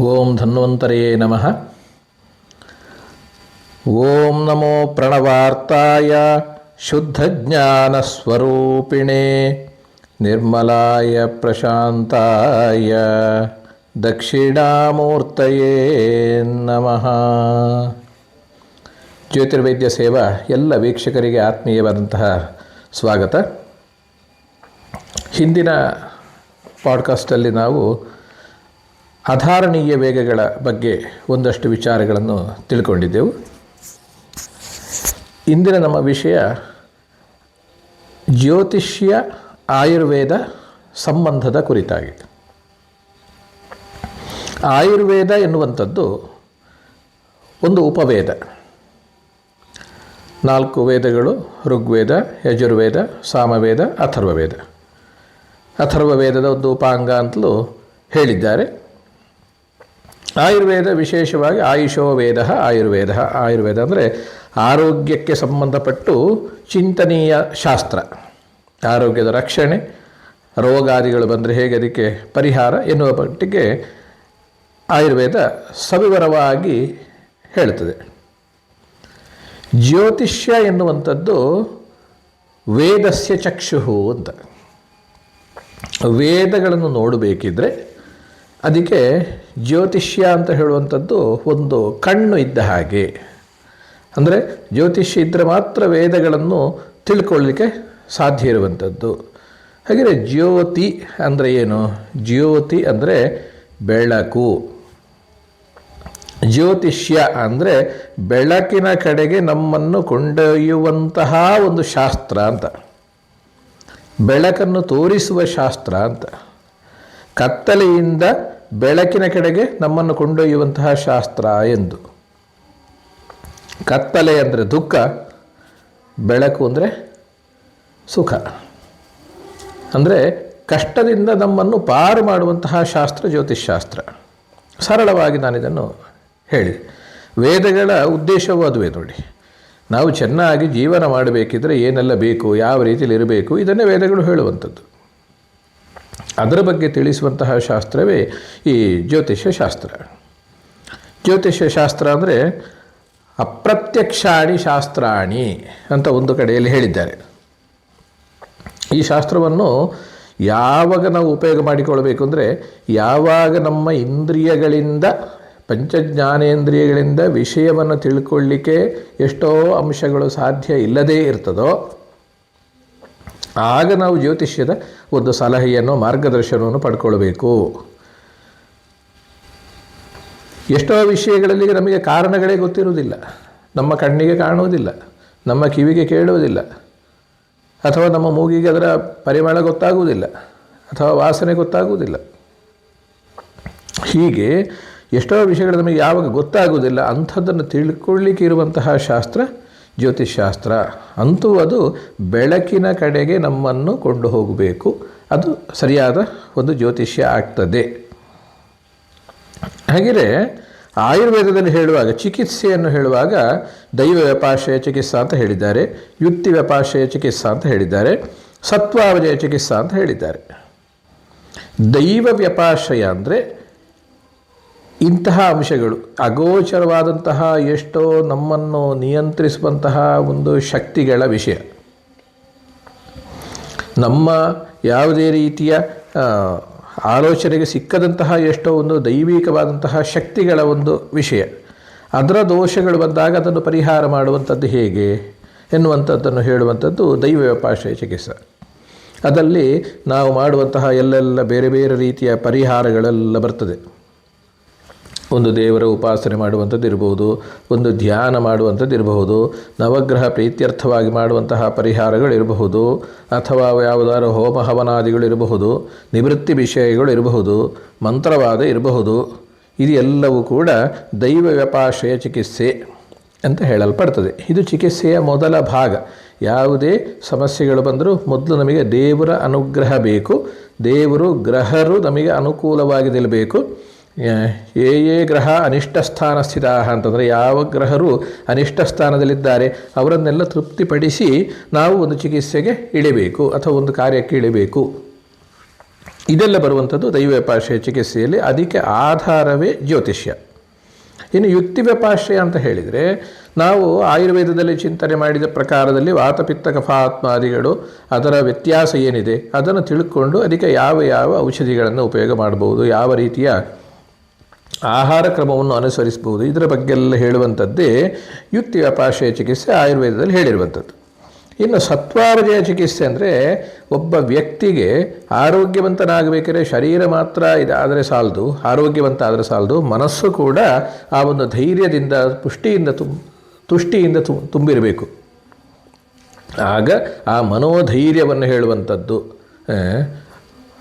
ಓಂ ಧನ್ವಂತರೇ ನಮಃ. ಓಂ ನಮೋ ಪ್ರಣವಾರ್ತಾಯ ಶುದ್ಧಜ್ಞಾನಸ್ವರೂಪಿಣೆ ನಿರ್ಮಲಾಯ ಪ್ರಶಾಂತಾಯ ದಕ್ಷಿಣಾಮೂರ್ತಯೇ ನಮಃ. ಜ್ಯೋತಿರ್ವೈದ್ಯ ಸೇವಾ ಎಲ್ಲ ವೀಕ್ಷಕರಿಗೆ ಆತ್ಮೀಯವಾದಂತಹ ಸ್ವಾಗತ. ಹಿಂದಿನ ಪಾಡ್ಕಾಸ್ಟಲ್ಲಿ ನಾವು ಅಧಾರಣೀಯ ವೇಗಗಳ ಬಗ್ಗೆ ಒಂದಷ್ಟು ವಿಚಾರಗಳನ್ನು ತಿಳ್ಕೊಂಡಿದ್ದೆವು. ಇಂದಿನ ನಮ್ಮ ವಿಷಯ ಜ್ಯೋತಿಷ್ಯ ಆಯುರ್ವೇದ ಸಂಬಂಧದ ಕುರಿತಾಗಿದೆ ಆಯುರ್ವೇದ ಎನ್ನುವಂಥದ್ದು ಒಂದು ಉಪವೇದ. ನಾಲ್ಕು ವೇದಗಳು, ಋಗ್ವೇದ, ಯಜುರ್ವೇದ, ಸಾಮವೇದ, ಅಥರ್ವವೇದ. ಅಥರ್ವವೇದದ ಒಂದು ಉಪಾಂಗ ಅಂತಲೂ ಹೇಳಿದ್ದಾರೆ. ಆಯುರ್ವೇದ ವಿಶೇಷವಾಗಿ ಆಯುಷೋ ವೇದ, ಆಯುರ್ವೇದ ಆಯುರ್ವೇದ ಅಂದರೆ ಆರೋಗ್ಯಕ್ಕೆ ಸಂಬಂಧಪಟ್ಟು ಚಿಂತನೀಯ ಶಾಸ್ತ್ರ. ಆರೋಗ್ಯದ ರಕ್ಷಣೆ, ರೋಗಾದಿಗಳು ಬಂದರೆ ಹೇಗೆ ಅದಕ್ಕೆ ಪರಿಹಾರ ಎನ್ನುವ ಮಟ್ಟಿಗೆ ಆಯುರ್ವೇದ ಸವಿವರವಾಗಿ ಹೇಳುತ್ತದೆ. ಜ್ಯೋತಿಷ್ಯ ಎನ್ನುವಂಥದ್ದು ವೇದಸ್ಯ ಚಕ್ಷುಹು ಅಂತ. ವೇದಗಳನ್ನು ನೋಡಬೇಕಿದ್ರೆ ಅದಕ್ಕೆ ಜ್ಯೋತಿಷ್ಯ ಅಂತ ಹೇಳುವಂಥದ್ದು ಒಂದು ಕಣ್ಣು ಇದ್ದ ಹಾಗೆ. ಅಂದರೆ ಜ್ಯೋತಿಷ್ಯ ಇದ್ದರೆ ಮಾತ್ರ ವೇದಗಳನ್ನು ತಿಳ್ಕೊಳ್ಳಲಿಕ್ಕೆ ಸಾಧ್ಯ ಇರುವಂಥದ್ದು. ಹಾಗೆಯೇ ಜ್ಯೋತಿ ಅಂದರೆ ಏನು? ಜ್ಯೋತಿ ಅಂದರೆ ಬೆಳಕು. ಜ್ಯೋತಿಷ್ಯ ಅಂದರೆ ಬೆಳಕಿನ ಕಡೆಗೆ ನಮ್ಮನ್ನು ಕೊಂಡೊಯ್ಯುವಂತಹ ಒಂದು ಶಾಸ್ತ್ರ ಅಂತ. ಬೆಳಕನ್ನು ತೋರಿಸುವ ಶಾಸ್ತ್ರ ಅಂತ. ಕತ್ತಲೆಯಿಂದ ಬೆಳಕಿನ ಕಡೆಗೆ ನಮ್ಮನ್ನು ಕೊಂಡೊಯ್ಯುವಂತಹ ಶಾಸ್ತ್ರ ಎಂದು. ಕತ್ತಲೆ ಅಂದರೆ ದುಃಖ, ಬೆಳಕು ಅಂದರೆ ಸುಖ. ಅಂದರೆ ಕಷ್ಟದಿಂದ ನಮ್ಮನ್ನು ಪಾರು ಮಾಡುವಂತಹ ಶಾಸ್ತ್ರ ಜ್ಯೋತಿಷ್ಶಾಸ್ತ್ರ. ಸರಳವಾಗಿ ನಾನಿದನ್ನು ಹೇಳಿ. ವೇದಗಳ ಉದ್ದೇಶವೂ ಅದುವೇ ನೋಡಿ. ನಾವು ಚೆನ್ನಾಗಿ ಜೀವನ ಮಾಡಬೇಕಿದ್ರೆ ಏನೆಲ್ಲ ಬೇಕು, ಯಾವ ರೀತಿಯಲ್ಲಿ ಇರಬೇಕು, ಇದನ್ನೇ ವೇದಗಳು ಹೇಳುವಂಥದ್ದು. ಅದರ ಬಗ್ಗೆ ತಿಳಿಸುವಂತಹ ಶಾಸ್ತ್ರವೇ ಈ ಜ್ಯೋತಿಷ್ಯ ಶಾಸ್ತ್ರ. ಜ್ಯೋತಿಷ್ಯ ಶಾಸ್ತ್ರ ಅಂದರೆ ಅಪ್ರತ್ಯಕ್ಷಾಣಿ ಶಾಸ್ತ್ರಾಣಿ ಅಂತ ಒಂದು ಕಡೆಯಲ್ಲಿ ಹೇಳಿದ್ದಾರೆ. ಈ ಶಾಸ್ತ್ರವನ್ನು ಯಾವಾಗ ನಾವು ಉಪಯೋಗ ಮಾಡಿಕೊಳ್ಬೇಕು ಅಂದರೆ ಯಾವಾಗ ನಮ್ಮ ಇಂದ್ರಿಯಗಳಿಂದ, ಪಂಚಜ್ಞಾನೇಂದ್ರಿಯಗಳಿಂದ ವಿಷಯವನ್ನು ತಿಳ್ಕೊಳ್ಳಿಕ್ಕೆ ಎಷ್ಟೋ ಅಂಶಗಳು ಸಾಧ್ಯ ಇಲ್ಲದೇ ಇರ್ತದೋ ಆಗ ನಾವು ಜ್ಯೋತಿಷ್ಯದ ಒಂದು ಸಲಹೆಯನ್ನು ಮಾರ್ಗದರ್ಶನವನ್ನು ಪಡ್ಕೊಳ್ಬೇಕು. ಎಷ್ಟೋ ವಿಷಯಗಳಲ್ಲಿ ನಮಗೆ ಕಾರಣಗಳೇ ಗೊತ್ತಿರುವುದಿಲ್ಲ. ನಮ್ಮ ಕಣ್ಣಿಗೆ ಕಾಣುವುದಿಲ್ಲ. ನಮ್ಮ ಕಿವಿಗೆ ಕೇಳುವುದಿಲ್ಲ. ಅಥವಾ ನಮ್ಮ ಮೂಗಿಗೆ ಅದರ ಪರಿಮಳ ಗೊತ್ತಾಗುವುದಿಲ್ಲ. ಅಥವಾ ವಾಸನೆ ಗೊತ್ತಾಗುವುದಿಲ್ಲ. ಹೀಗೆ ಎಷ್ಟೋ ವಿಷಯಗಳು ನಮಗೆ ಯಾವಾಗ ಗೊತ್ತಾಗುವುದಿಲ್ಲ ಅಂಥದ್ದನ್ನು ತಿಳ್ಕೊಳ್ಳಿಕ್ಕೆ ಇರುವಂತಹ ಶಾಸ್ತ್ರ ಜ್ಯೋತಿಷ್ಶಾಸ್ತ್ರ. ಅಂತೂ ಅದು ಬೆಳಕಿನ ಕಡೆಗೆ ನಮ್ಮನ್ನು ಕೊಂಡು ಹೋಗಬೇಕು. ಅದು ಸರಿಯಾದ ಒಂದು ಜ್ಯೋತಿಷ್ಯ ಆಗ್ತದೆ. ಹಾಗೆಯೇ ಆಯುರ್ವೇದದಲ್ಲಿ ಹೇಳುವಾಗ, ಚಿಕಿತ್ಸೆಯನ್ನು ಹೇಳುವಾಗ ದೈವ ವ್ಯಪಾಶಯ ಚಿಕಿತ್ಸಾ ಅಂತ ಹೇಳಿದ್ದಾರೆ, ಯುಕ್ತಿ ವ್ಯಪಾಶಯ ಚಿಕಿತ್ಸಾ ಅಂತ ಹೇಳಿದ್ದಾರೆ ಸತ್ವಾವಜಯ ಚಿಕಿತ್ಸಾ ಅಂತ ಹೇಳಿದ್ದಾರೆ. ದೈವ ವ್ಯಪಾಶಯ ಅಂದರೆ ಇಂತಹ ಅಂಶಗಳು, ಅಗೋಚರವಾದಂತಹ ಎಷ್ಟೋ ನಮ್ಮನ್ನು ನಿಯಂತ್ರಿಸುವಂತಹ ಒಂದು ಶಕ್ತಿಗಳ ವಿಷಯ. ನಮ್ಮ ಯಾವುದೇ ರೀತಿಯ ಆಲೋಚನೆಗೆ ಸಿಕ್ಕದಂತಹ ಎಷ್ಟೋ ಒಂದು ದೈವಿಕವಾದಂತಹ ಶಕ್ತಿಗಳ ಒಂದು ವಿಷಯ. ಅದರ ದೋಷಗಳು ಬಂದಾಗ ಅದನ್ನು ಪರಿಹಾರ ಮಾಡುವಂಥದ್ದು ಹೇಗೆ? ಎನ್ನುವಂಥದ್ದನ್ನು ಹೇಳುವಂಥದ್ದು ದೈವ ವ್ಯಪಾಶಯ ಚಿಕಿತ್ಸೆ. ಅದರಲ್ಲಿ ನಾವು ಮಾಡುವಂತಹ ಎಲ್ಲೆಲ್ಲ ಬೇರೆ ಬೇರೆ ರೀತಿಯ ಪರಿಹಾರಗಳೆಲ್ಲ ಬರ್ತದೆ. ಒಂದು ದೇವರ ಉಪಾಸನೆ ಮಾಡುವಂಥದ್ದು ಇರಬಹುದು ಒಂದು ಧ್ಯಾನ ಮಾಡುವಂಥದ್ದು ಇರಬಹುದು, ನವಗ್ರಹ ಪ್ರೀತ್ಯರ್ಥವಾಗಿ ಮಾಡುವಂತಹ ಪರಿಹಾರಗಳಿರಬಹುದು ಅಥವಾ ಯಾವುದಾದ್ರು ಹೋಮ ಹವನಾದಿಗಳಿರಬಹುದು ನಿವೃತ್ತಿ ವಿಷಯಗಳು ಇರಬಹುದು, ಮಂತ್ರವಾದ ಇರಬಹುದು, ಇದು ಎಲ್ಲವೂ ಕೂಡ ದೈವ ವ್ಯಪಾಶಯ ಚಿಕಿತ್ಸೆ ಅಂತ ಹೇಳಲ್ಪಡ್ತದೆ. ಇದು ಚಿಕಿತ್ಸೆಯ ಮೊದಲ ಭಾಗ. ಯಾವುದೇ ಸಮಸ್ಯೆಗಳು ಬಂದರೂ ಮೊದಲು ನಮಗೆ ದೇವರ ಅನುಗ್ರಹ ಬೇಕು, ದೇವರು ಗ್ರಹರು ನಮಗೆ ಅನುಕೂಲವಾಗಿ ನಿಲ್ಲಬೇಕು. ಏ ಏ ಗ್ರಹ ಅನಿಷ್ಟ ಸ್ಥಾನ ಸ್ಥಿತ ಅಂತಂದರೆ ಯಾವ ಗ್ರಹರು ಅನಿಷ್ಟ ಸ್ಥಾನದಲ್ಲಿದ್ದಾರೆ ಅವರನ್ನೆಲ್ಲ ತೃಪ್ತಿಪಡಿಸಿ ನಾವು ಒಂದು ಚಿಕಿತ್ಸೆಗೆ ಇಳಿಬೇಕು ಅಥವಾ ಒಂದು ಕಾರ್ಯಕ್ಕೆ ಇಳಿಬೇಕು. ಇದೆಲ್ಲ ಬರುವಂಥದ್ದು ದೈವ ವ್ಯಪಾಶ್ರಯ ಚಿಕಿತ್ಸೆಯಲ್ಲಿ ಅದಕ್ಕೆ ಆಧಾರವೇ ಜ್ಯೋತಿಷ್ಯ. ಇನ್ನು ಯುಕ್ತಿ ವ್ಯಪಾಶ್ರಯ ಅಂತ ಹೇಳಿದರೆ ನಾವು ಆಯುರ್ವೇದದಲ್ಲಿ ಚಿಂತನೆ ಮಾಡಿದ ಪ್ರಕಾರದಲ್ಲಿ ವಾತಪಿತ್ತ ಕಫಾತ್ಮಾದಿಗಳು ಅದರ ವ್ಯತ್ಯಾಸ ಏನಿದೆ ಅದನ್ನು ತಿಳ್ಕೊಂಡು ಅದಕ್ಕೆ ಯಾವ ಯಾವ ಔಷಧಿಗಳನ್ನು ಉಪಯೋಗ ಮಾಡಬಹುದು, ಯಾವ ರೀತಿಯ ಆಹಾರ ಕ್ರಮವನ್ನು ಅನುಸರಿಸಬಹುದು. ಇದರ ಬಗ್ಗೆಲ್ಲ ಹೇಳುವಂಥದ್ದೇ ಯುಕ್ತಿ ವ್ಯಾಪಾಶಯ ಚಿಕಿತ್ಸೆ ಆಯುರ್ವೇದದಲ್ಲಿ ಹೇಳಿರುವಂಥದ್ದು. ಇನ್ನು ಸತ್ವಾವಜಯ ಚಿಕಿತ್ಸೆ ಅಂದರೆ ಒಬ್ಬ ವ್ಯಕ್ತಿಗೆ ಆರೋಗ್ಯವಂತನಾಗಬೇಕಾದ್ರೆ ಶರೀರ ಮಾತ್ರ ಇದಾದರೆ ಸಾಲದು ಆರೋಗ್ಯವಂತ ಆದರೆ ಸಾಲದು, ಮನಸ್ಸು ಕೂಡ ಆ ಒಂದು ಧೈರ್ಯದಿಂದ, ಪುಷ್ಟಿಯಿಂದ ತುಂ, ತುಷ್ಟಿಯಿಂದ ತುಂಬಿರಬೇಕು. ಆಗ ಆ ಮನೋಧೈರ್ಯವನ್ನು ಹೇಳುವಂಥದ್ದು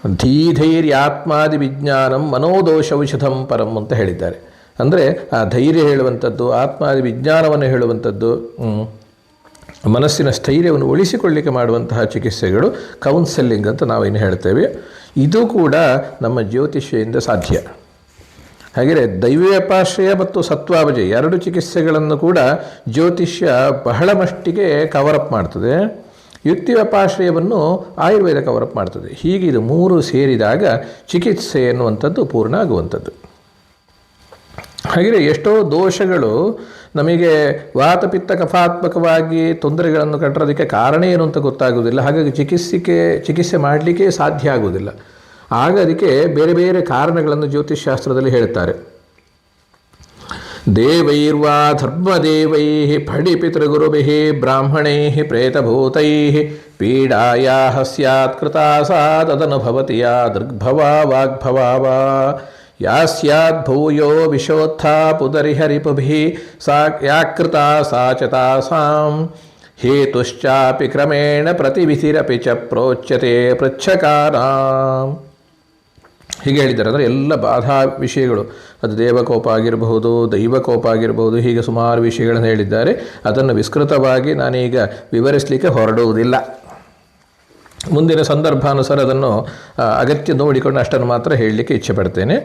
ಧೀಧೈರ್ಯಾತ್ಮಾದಿ ವಿಜ್ಞಾನಂ ಮನೋದೋಷ ಔಷಧಂ ಪರಂ ಅಂತ ಹೇಳಿದ್ದಾರೆ. ಅಂದರೆ ಆ ಧೈರ್ಯ ಹೇಳುವಂಥದ್ದು ಆತ್ಮಾದಿ ವಿಜ್ಞಾನವನ್ನು ಹೇಳುವಂಥದ್ದು ಮನಸ್ಸಿನ ಸ್ಥೈರ್ಯವನ್ನು ಉಳಿಸಿಕೊಳ್ಳಿಕ್ಕೆ ಮಾಡುವಂತಹ ಚಿಕಿತ್ಸೆಗಳು ಕೌನ್ಸೆಲಿಂಗ್ ಅಂತ ನಾವೇನು ಹೇಳ್ತೇವೆ. ಇದು ಕೂಡ ನಮ್ಮ ಜ್ಯೋತಿಷ್ಯದಿಂದ ಸಾಧ್ಯ. ಹಾಗೆಯೇ ದೈವ್ಯಪಾಶ್ರಯ ಮತ್ತು ಸತ್ವಾಭಜಯ ಎರಡು ಚಿಕಿತ್ಸೆಗಳನ್ನು ಕೂಡ ಜ್ಯೋತಿಷ್ಯ ಬಹಳ ಮಟ್ಟಿಗೆ ಕವರಪ್ ಮಾಡ್ತದೆ. ಯುಕ್ತಿ ವ್ಯಪಾಶ್ರಯವನ್ನು ಆಯುರ್ವೇದ ಕವರಪ್ ಮಾಡ್ತದೆ. ಹೀಗೆ ಇದು ಮೂರು ಸೇರಿದಾಗ ಚಿಕಿತ್ಸೆ ಎನ್ನುವಂಥದ್ದು ಪೂರ್ಣ ಆಗುವಂಥದ್ದು ಹಾಗೆಯೇ ಎಷ್ಟೋ ದೋಷಗಳು ನಮಗೆ ವಾತಪಿತ್ತ ಕಫಾತ್ಮಕವಾಗಿ ತೊಂದರೆಗಳನ್ನು ಕಟ್ಟರೋದಕ್ಕೆ ಕಾರಣ ಏನು ಅಂತ ಗೊತ್ತಾಗುವುದಿಲ್ಲ. ಹಾಗಾಗಿ ಚಿಕಿತ್ಸೆಗೆ, ಚಿಕಿತ್ಸೆ ಮಾಡಲಿಕ್ಕೆ ಸಾಧ್ಯ ಆಗುವುದಿಲ್ಲ. ಆಗ ಅದಕ್ಕೆ ಬೇರೆ ಬೇರೆ ಕಾರಣಗಳನ್ನು ಜ್ಯೋತಿಷ್ಶಾಸ್ತ್ರದಲ್ಲಿ ಹೇಳ್ತಾರೆ. देवैर्वा धर्मदेवैः फडिपितृगुरुभिः ब्राह्मणैः प्रेतभूतैः पीडायाः पीड़ाया सा तदनुभवति या दृग्भवा वाग्भवा वा। या स्याद्भूयो विशोत्था पुदरिहरिपुभिः सा या कृता सा च तासाम्। हेतुश्चापि क्रमेण प्रतिविधिरपि च प्रोच्यते पृच्छकानाम्। ಹೀಗೆ ಹೇಳಿದ್ದಾರೆ. ಅಂದರೆ ಎಲ್ಲ ಬಾಧಾ ವಿಷಯಗಳು, ಅದು ದೇವಕೋಪ ಆಗಿರಬಹುದು, ದೈವಕೋಪ ಆಗಿರಬಹುದು, ಹೀಗೆ ಸುಮಾರು ವಿಷಯಗಳನ್ನು ಹೇಳಿದ್ದಾರೆ. ಅದನ್ನು ವಿಸ್ತೃತವಾಗಿ ನಾನೀಗ ವಿವರಿಸಲಿಕ್ಕೆ ಹೊರಡುವುದಿಲ್ಲ. ಮುಂದಿನ ಸಂದರ್ಭಾನುಸಾರ ಅದನ್ನು ಅಗತ್ಯ ನೋಡಿಕೊಂಡು ಅಷ್ಟನ್ನು ಮಾತ್ರ ಹೇಳಲಿಕ್ಕೆ ಇಚ್ಛೆ ಪಡ್ತೇನೆ.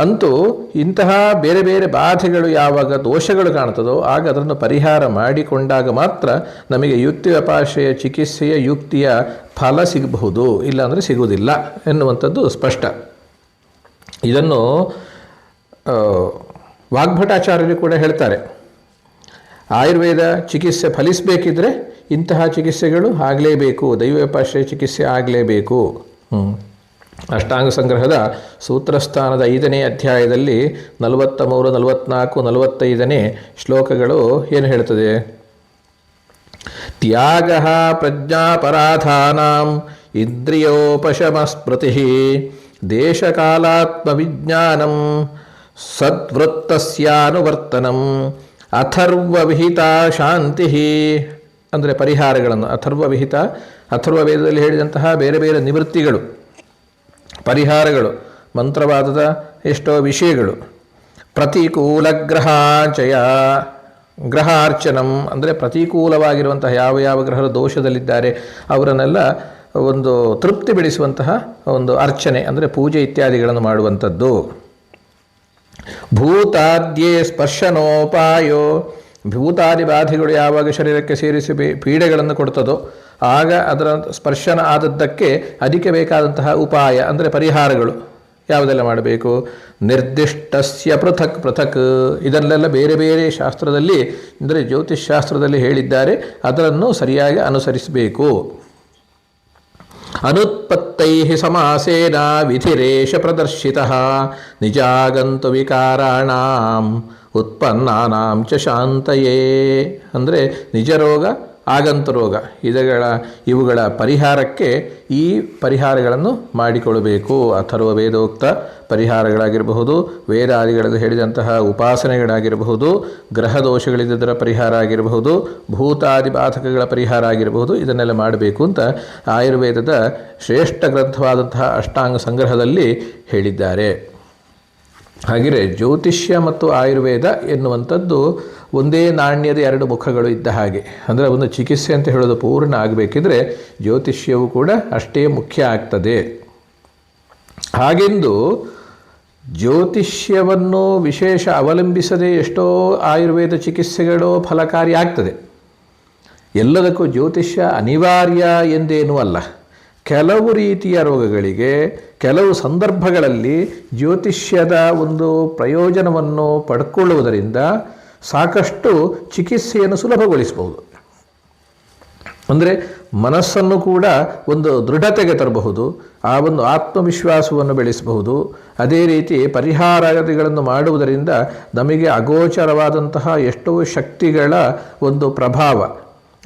ಅಂತೂ ಇಂತಹ ಬೇರೆ ಬೇರೆ ಬಾಧೆಗಳು ಯಾವಾಗ ದೋಷಗಳು ಕಾಣ್ತದೋ, ಆಗ ಅದನ್ನು ಪರಿಹಾರ ಮಾಡಿಕೊಂಡಾಗ ಮಾತ್ರ ನಮಗೆ ಯುಕ್ತಿ ವ್ಯಪಾಶೆಯ ಚಿಕಿತ್ಸೆಯ ಯುಕ್ತಿಯ ಫಲ ಸಿಗಬಹುದು, ಇಲ್ಲಾಂದರೆ ಸಿಗುವುದಿಲ್ಲ ಎನ್ನುವಂಥದ್ದು ಸ್ಪಷ್ಟ. ಇದನ್ನು ವಾಗ್ಭಟಾಚಾರ್ಯರು ಕೂಡ ಹೇಳ್ತಾರೆ. ಆಯುರ್ವೇದ ಚಿಕಿತ್ಸೆ ಫಲಿಸಬೇಕಿದ್ರೆ ಇಂತಹ ಚಿಕಿತ್ಸೆಗಳು ಆಗಲೇಬೇಕು, ದೈವೋಪಾಶ್ರಯ ಚಿಕಿತ್ಸೆ ಆಗಲೇಬೇಕು. ಅಷ್ಟಾಂಗ ಸಂಗ್ರಹದ ಸೂತ್ರಸ್ಥಾನದ ಐದನೇ ಅಧ್ಯಾಯದಲ್ಲಿ ನಲವತ್ತ ಮೂರು ನಲವತ್ನಾಲ್ಕು, ನಲವತ್ತೈದನೇ ಶ್ಲೋಕಗಳು ಏನು ಹೇಳ್ತದೆ? ತ್ಯಾಗ ಪ್ರಜ್ಞಾಪರಾಧಾನಾಂ ಇಂದ್ರಿಯೋಪಶಮಸ್ಮೃತಿ ದೇಶಕಾಲಾತ್ಮವಿಜ್ಞಾನಂ ಸದ್ವೃತ್ತಸ್ಯಾನುವರ್ತನಂ ಅಥರ್ವವಿಹಿತ ಶಾಂತಿ ಅಂದರೆ ಪರಿಹಾರಗಳನ್ನು ಅಥರ್ವವಿಹಿತ ಅಥರ್ವ ವೇದದಲ್ಲಿ ಹೇಳಿದಂತಹ ಬೇರೆ ಬೇರೆ ನಿವೃತ್ತಿಗಳು, ಪರಿಹಾರಗಳು, ಮಂತ್ರವಾದದ ಎಷ್ಟೋ ವಿಷಯಗಳು. ಪ್ರತಿಕೂಲ ಗ್ರಹಾಚಯ ಗ್ರಹಾರ್ಚನಂ, ಅಂದರೆ ಪ್ರತಿಕೂಲವಾಗಿರುವಂತಹ ಯಾವ ಯಾವ ಗ್ರಹರು ದೋಷದಲ್ಲಿದ್ದಾರೆ, ಅವರನ್ನೆಲ್ಲ ಒಂದು ತೃಪ್ತಿ ಬಿಡಿಸುವಂತಹ ಒಂದು ಅರ್ಚನೆ, ಅಂದರೆ ಪೂಜೆ ಇತ್ಯಾದಿಗಳನ್ನು ಮಾಡುವಂಥದ್ದು. ಭೂತಾದ್ಯೇ ಸ್ಪರ್ಶನೋಪಾಯೋ ಭೂತಾದಿ ಬಾಧೆಗಳು ಯಾವಾಗ ಶರೀರಕ್ಕೆ ಸೇರಿಸಿ ಪೀಡೆಗಳನ್ನು ಕೊಡ್ತದೋ, ಆಗ ಅದರ ಸ್ಪರ್ಶನ ಆದದ್ದಕ್ಕೆ ಅದಕ್ಕೆ ಬೇಕಾದಂತಹ ಉಪಾಯ, ಅಂದರೆ ಪರಿಹಾರಗಳು. ಯಾವುದೆಲ್ಲ ಮಾಡಬೇಕು? ನಿರ್ದಿಷ್ಟಸ್ಯ ಪೃಥಕ್ ಪೃಥಕ್. ಇದರಲ್ಲೆಲ್ಲ ಬೇರೆ ಬೇರೆ ಶಾಸ್ತ್ರದಲ್ಲಿ, ಅಂದರೆ ಜ್ಯೋತಿಷ್ ಶಾಸ್ತ್ರದಲ್ಲಿ ಹೇಳಿದ್ದಾರೆ. ಅದನ್ನು ಸರಿಯಾಗಿ ಅನುಸರಿಸಬೇಕು. ಅನುತ್ಪತ್ತೈ ಸಮಾಸೇನ ವಿಧಿರೇಶ ಪ್ರದರ್ಶಿತ ನಿಜಾಗಂತು ವಿಕಾರಾಣಾಂ ಉತ್ಪನ್ನಾನಾಂ ಚ ಶಾಂತಯೇ. ಅಂದರೆ ನಿಜ ರೋಗ ಆಗಂತು ರೋಗ. ಇದಗಳ, ಇವುಗಳ ಪರಿಹಾರಕ್ಕೆ ಈ ಪರಿಹಾರಗಳನ್ನು ಮಾಡಿಕೊಳ್ಳಬೇಕು. ಅಥರ್ವ ವೇದೋಕ್ತ ಪರಿಹಾರಗಳಾಗಿರಬಹುದು ವೇದಾದಿಗಳಲ್ಲಿ ಹೇಳಿದಂತಹ ಉಪಾಸನೆಗಳಾಗಿರಬಹುದು ಗ್ರಹ ದೋಷಗಳಿದ್ದರ ಪರಿಹಾರ ಆಗಿರಬಹುದು ಭೂತಾದಿ ಬಾಧಕಗಳ ಪರಿಹಾರ ಆಗಿರಬಹುದು, ಇದನ್ನೆಲ್ಲ ಮಾಡಬೇಕು ಅಂತ ಆಯುರ್ವೇದದ ಶ್ರೇಷ್ಠ ಗ್ರಂಥವಾದಂತಹ ಅಷ್ಟಾಂಗ ಸಂಗ್ರಹದಲ್ಲಿ ಹೇಳಿದ್ದಾರೆ. ಹಾಗೆಯೇ ಜ್ಯೋತಿಷ್ಯ ಮತ್ತು ಆಯುರ್ವೇದ ಎನ್ನುವಂಥದ್ದು ಒಂದೇ ನಾಣ್ಯದ ಎರಡು ಮುಖಗಳು ಇದ್ದ ಹಾಗೆ. ಅಂದರೆ ಒಂದು ಚಿಕಿತ್ಸೆ ಅಂತ ಹೇಳೋದು ಪೂರ್ಣ ಆಗಬೇಕಿದ್ರೆ ಜ್ಯೋತಿಷ್ಯವು ಕೂಡ ಅಷ್ಟೇ ಮುಖ್ಯ ಆಗ್ತದೆ. ಹಾಗೆಂದು ಜ್ಯೋತಿಷ್ಯವನ್ನು ವಿಶೇಷ ಅವಲಂಬಿಸದೆ ಎಷ್ಟೋ ಆಯುರ್ವೇದ ಚಿಕಿತ್ಸೆಗಳು ಫಲಕಾರಿ ಆಗ್ತದೆ. ಎಲ್ಲದಕ್ಕೂ ಜ್ಯೋತಿಷ್ಯ ಅನಿವಾರ್ಯ ಎಂದೇನೂ ಅಲ್ಲ. ಕೆಲವು ರೀತಿಯ ರೋಗಗಳಿಗೆ, ಕೆಲವು ಸಂದರ್ಭಗಳಲ್ಲಿ ಜ್ಯೋತಿಷ್ಯದ ಒಂದು ಪ್ರಯೋಜನವನ್ನು ಪಡ್ಕೊಳ್ಳುವುದರಿಂದ ಸಾಕಷ್ಟು ಚಿಕಿತ್ಸೆಯನ್ನು ಸುಲಭಗೊಳಿಸಬಹುದು. ಅಂದರೆ ಮನಸ್ಸನ್ನು ಕೂಡ ಒಂದು ದೃಢತೆಗೆ ತರಬಹುದು, ಆ ಒಂದು ಆತ್ಮವಿಶ್ವಾಸವನ್ನು ಬೆಳೆಸಬಹುದು. ಅದೇ ರೀತಿ ಪರಿಹಾರಗಳನ್ನು ಮಾಡುವುದರಿಂದ ನಮಗೆ ಅಗೋಚರವಾದಂತಹ ಎಷ್ಟೋ ಶಕ್ತಿಗಳ ಒಂದು ಪ್ರಭಾವ.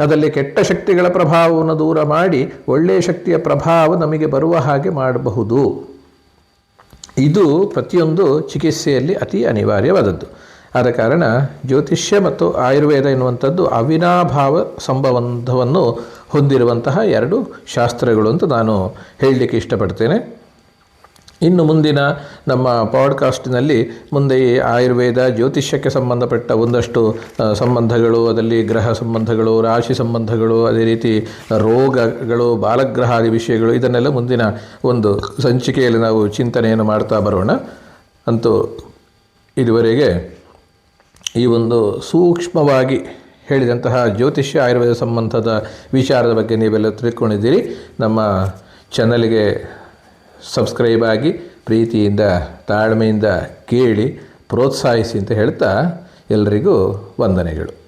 ಅದರಲ್ಲಿ ಕೆಟ್ಟ ಶಕ್ತಿಗಳ ಪ್ರಭಾವವನ್ನು ದೂರ ಮಾಡಿ ಒಳ್ಳೆಯ ಶಕ್ತಿಯ ಪ್ರಭಾವ ನಮಗೆ ಬರುವ ಹಾಗೆ ಮಾಡಬಹುದು. ಇದು ಪ್ರತಿಯೊಂದು ಚಿಕಿತ್ಸೆಯಲ್ಲಿ ಅತಿ ಅನಿವಾರ್ಯವಾದದ್ದು. ಆದ ಕಾರಣ ಜ್ಯೋತಿಷ್ಯ ಮತ್ತು ಆಯುರ್ವೇದ ಎನ್ನುವಂಥದ್ದು ಅವಿನಾಭಾವ ಸಂಬಂಧವನ್ನು ಹೊಂದಿರುವಂತಹ ಎರಡು ಶಾಸ್ತ್ರಗಳು ಅಂತ ನಾನು ಹೇಳಲಿಕ್ಕೆ ಇಷ್ಟಪಡ್ತೇನೆ. ಇನ್ನು ಮುಂದಿನ ನಮ್ಮ ಪಾಡ್ಕಾಸ್ಟಿನಲ್ಲಿ ಮುಂದೆ ಈ ಆಯುರ್ವೇದ ಜ್ಯೋತಿಷ್ಯಕ್ಕೆ ಸಂಬಂಧಪಟ್ಟ ಒಂದಷ್ಟು ಸಂಬಂಧಗಳು, ಅದರಲ್ಲಿ ಗ್ರಹ ಸಂಬಂಧಗಳು, ರಾಶಿ ಸಂಬಂಧಗಳು, ಅದೇ ರೀತಿ ರೋಗಗಳು, ಬಾಲಗ್ರಹಾದಿ ವಿಷಯಗಳು, ಇದನ್ನೆಲ್ಲ ಮುಂದಿನ ಒಂದು ಸಂಚಿಕೆಯಲ್ಲಿ ನಾವು ಚಿಂತನೆಯನ್ನು ಮಾಡ್ತಾ ಬರೋಣ. ಅಂತೂ ಇದುವರೆಗೆ ಈ ಒಂದು ಸೂಕ್ಷ್ಮವಾಗಿ ಹೇಳಿದಂತಹ ಜ್ಯೋತಿಷ್ಯ ಆಯುರ್ವೇದ ಸಂಬಂಧದ ವಿಚಾರದ ಬಗ್ಗೆ ನೀವೆಲ್ಲ ತಿಳ್ಕೊಂಡಿದ್ದೀರಿ. ನಮ್ಮ ಚಾನಲ್ಗೆ ಸಬ್ಸ್ಕ್ರೈಬ್ ಆಗಿ ಪ್ರೀತಿಯಿಂದ ತಾಳ್ಮೆಯಿಂದ ಕೇಳಿ ಪ್ರೋತ್ಸಾಹಿಸಿ ಅಂತ ಹೇಳ್ತಾ ಎಲ್ಲರಿಗೂ ವಂದನೆಗಳು.